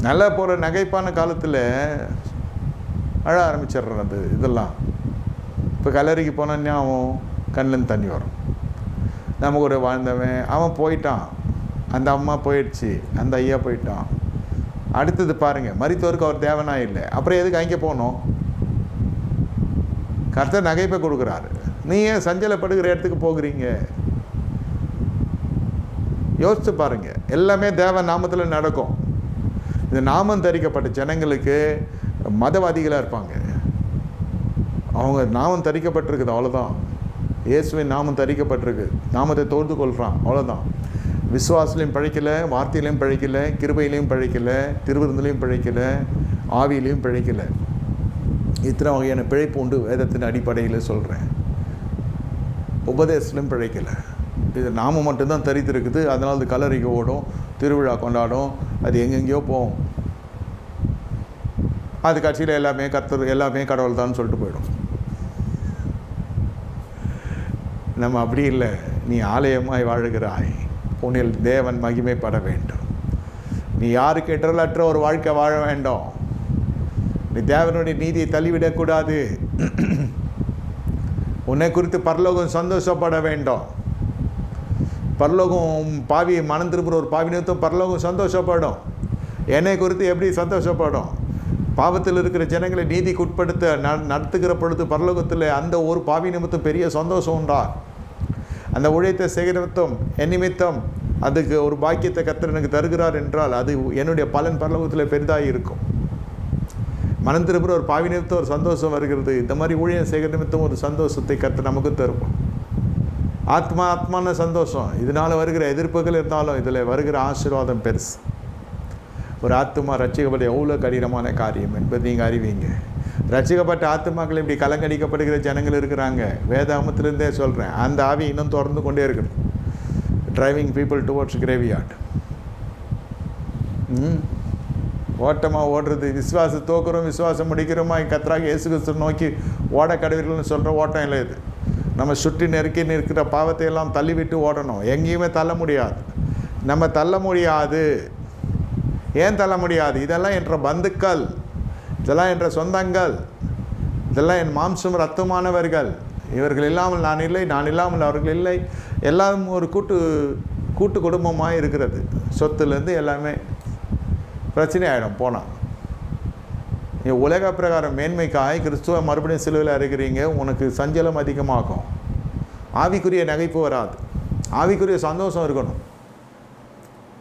நல்லா போகிற நகைப்பான காலத்தில் அழ ஆரம்பிச்சிடுறேன் அது இதெல்லாம். இப்போ கல்லறைக்கு போனால் அவன் கண்ணில் தண்ணி வரும். நம்ம கூட வாழ்ந்தவன் அவன் போயிட்டான். அந்த அம்மா போயிடுச்சு அந்த ஐயா போயிட்டான். அடுத்தது பாருங்கள் மருத்துவருக்கு அவர் தேவனா இல்லை. அப்புறம் எதுக்கு அங்கே போகணும்? கர்த்தர் நகைப்பை கொடுக்குறாரு. நீ ஏன் சஞ்சலப்படுகிற இடத்துக்கு போகிறீங்க? யோசித்து பாருங்க எல்லாமே தேவ நாமத்தில் நடக்கும். இந்த நாமம் தரிக்கப்பட்ட ஜனங்களுக்கு மதவாதிகளாக இருப்பாங்க. அவங்க நாமம் தரிக்கப்பட்டிருக்குது அவ்வளோதான் இயேசுவின் நாமம் தரிக்கப்பட்டிருக்கு. நாமத்தை தோர்ந்து கொள்கிறான் அவ்வளோதான் விசுவாசலையும் பழைக்கலை வார்த்தையிலையும் பழைக்கலை கிருபையிலையும் பழைக்கலை திருவிருந்திலையும் பழைக்கலை ஆவியிலையும் பழைக்கலை. இத்தனை வகையான பிழைப்பு உண்டு வேதத்தின் அடிப்படையில் சொல்கிறேன் உபதேசத்திலும் பிழைக்கலை. இது நாம் மட்டும்தான் தரித்திருக்குது. அதனால் அது கலரிக்கு ஓடும் திருவிழா கொண்டாடும். அது எங்கெங்கேயோ போகும். அது கட்சியில் எல்லாமே கர்த்தர் எல்லாமே கடவுள் தான் சொல்லிட்டு போயிடும். நம்ம அப்படி இல்லை. நீ ஆலயமாய் வாழுகிறாய். உன்னில் தேவன் மகிமைப்பட வேண்டும். நீ யாருக்கு இடரலற்ற ஒரு வாழ்க்கை வாழ வேண்டும். நீ தேவனுடைய நீதியை தள்ளிவிடக்கூடாது. உன்னை குறித்து பரலோகம் சந்தோஷப்பட வேண்டும். பரலோகம் பாவி மனம் திரும்புகிற ஒரு பாவி நிறுத்தம் பரலோகம் சந்தோஷப்படும். என்னை குறித்து எப்படி சந்தோஷப்படும்? பாவத்தில் இருக்கிற ஜனங்களை நீதிக்கு உட்படுத்த ந- நடத்துகிற பொழுது பரலோகத்தில் அந்த ஒரு பாவி நிமித்தம் பெரிய சந்தோஷம் உண்டா? அந்த உழைத்த சேகரித்தம் என் நிமித்தம் அதுக்கு ஒரு பாக்கியத்தை கத்தர் எனக்கு தருகிறார் என்றால் அது என்னுடைய பலன் பரலோகத்தில் பெரிதாக இருக்கும். மனம் திரும்புகிற ஒரு பாவி நிமித்தம் ஒரு சந்தோஷம் வருகிறது. இந்த மாதிரி ஊழியம் சேகர நிமித்தம் ஒரு சந்தோஷத்தை கற்று நமக்கு தருவோம் ஆத்மா ஆத்மான சந்தோஷம். இதனால் வருகிற எதிர்ப்புகள் இருந்தாலும் இதில் வருகிற ஆசீர்வாதம் பெருசு. ஒரு ஆத்மா ரசிக்கப்பட்ட எவ்வளோ கடினமான காரியம் என்பது நீங்கள் அறிவீங்க. ரசிக்கப்பட்ட ஆத்மாக்கள் இப்படி கலங்கடிக்கப்படுகிற ஜனங்கள் இருக்கிறாங்க. வேதாமத்திலேருந்தே சொல்கிறேன் அந்த ஆவி இன்னும் தொடர்ந்து கொண்டே இருக்குது டிரைவிங் பீப்புள் டுவோர்ட்ஸ் கிரேவியார்ட் ம். ஓட்டமாக ஓடுறது. விசுவாசம் தோக்குறோம் விசுவாசம் முடிக்கிறோமா? கத்ராக இயேசு கிறிஸ்து நோக்கி ஓட கடவீர்கள்னு சொல்கிற ஓட்டம் இல்லை இது. நம்ம சுற்றி நெருக்கி நிற்கிற பாவத்தை எல்லாம் தள்ளிவிட்டு ஓடணும். எங்கேயுமே தள்ள முடியாது. நம்ம தள்ள முடியாது. ஏன் தள்ள முடியாது? இதெல்லாம் என்ற பந்துக்கள். இதெல்லாம் என்ற சொந்தங்கள். இதெல்லாம் என் மாம்சம் ரத்தமானவர்கள். இவர்கள் இல்லாமல் நான் இல்லை நான் இல்லாமல் அவர்கள் இல்லை. எல்லாம் ஒரு கூட்டு கூட்டு குடும்பமாக இருக்கிறது. சொத்துலேருந்து எல்லாமே பிரச்சனை ஆகிடும் போனால் உலக பிரகாரம் மேன்மைக்காய் கிறிஸ்துவ மறுபடியும் சிலுவையில் இருக்கிறீங்க உனக்கு சஞ்சலம் அதிகமாகும். ஆவிக்குரிய நகைப்பு வராது. ஆவிக்குரிய சந்தோஷம் இருக்கணும்.